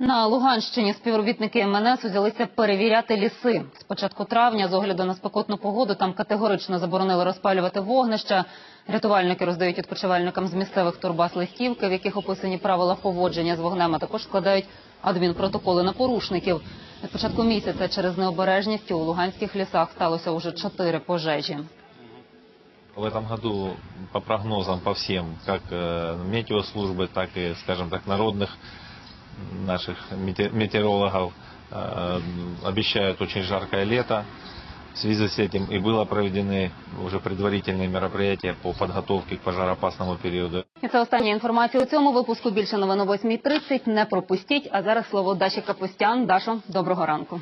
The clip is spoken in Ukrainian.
На Луганщині співробітники МНС узялися перевіряти ліси. З початку травня, з огляду на спекотну погоду, там категорично заборонили розпалювати вогнища. Рятувальники роздають відпочивальникам з місцевих турбаз листівки, в яких описані правила поводження з вогнем, а також складають адмінпротоколи на порушників. Від початку місяця через необережність у луганських лісах сталося уже чотири пожежі. В этом году по прогнозам по всем, как э, метеослужбы, так и, скажем так, народных наших мете- метеорологов, э, обещают очень жаркое лето. В связи с этим и было проведены уже предварительные мероприятия по подготовке к пожароопасному периоду. І це остання інформація у цьому випуску. Більше новин о 8.30. Не пропустіть. А зараз слово Даші Капустян. Дашо, доброго ранку.